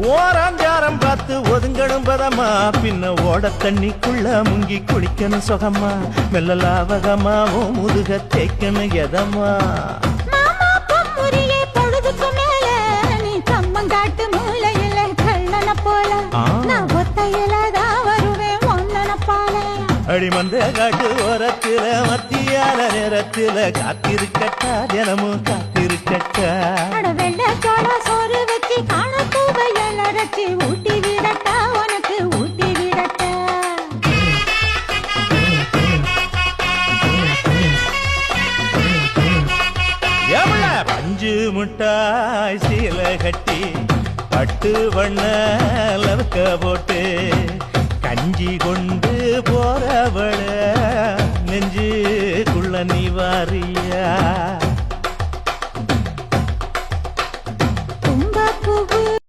ஓராஞ்சாரம் பார்த்து ஒதுங்கணும் பதமா. பின்ன ஓட தண்ணிக்குள்ள முங்கி குளிக்கணும் சுகமா. மெல்ல லாவகமாவும் முதுக தேய்க்கணும் எதமா. அடிமந்த காட்டு ஓரத்தில மத்தியால நேரத்தில காத்திருக்கட்டா தினமும் காத்திருக்கட்டா. அரைச்சி ஊட்டி விடட்டா உனக்கு ஊட்டி விடட்டா எவ்வள? பஞ்சு முட்டாய் சீல கட்டி பட்டு வண்ண லவக்க போட்டு கஞ்சி கொண்டு போறவள நெஞ்சுக்குள்ள நீ வாரியா?